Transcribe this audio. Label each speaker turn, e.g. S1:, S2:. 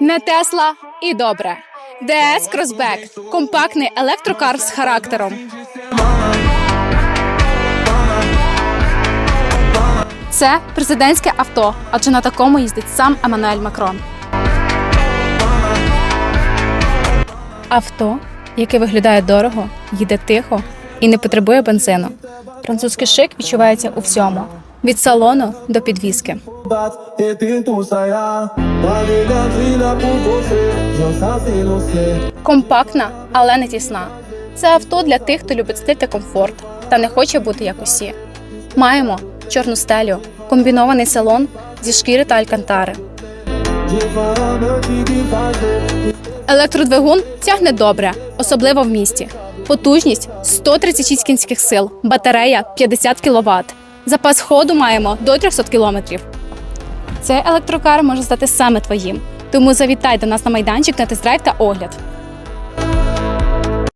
S1: Не Тесла і добре. ДС Кросбек компактний електрокар з характером. Це президентське авто, адже на такому їздить сам Еммануель Макрон. Авто, яке виглядає дорого, їде тихо і не потребує бензину. Французький шик відчувається у всьому: від салону до підвіски. Компактна, але не тісна. Це авто для тих, хто любить стиль та комфорт та не хоче бути як усі. Маємо чорну стелю, комбінований салон зі шкіри та алькантари. Електродвигун тягне добре, особливо в місті. Потужність 136 кінських сил, батарея 50 кВт. Запас ходу маємо до 300 кілометрів. Цей електрокар може стати саме твоїм. Тому завітай до нас на майданчик на тест-драйв та огляд.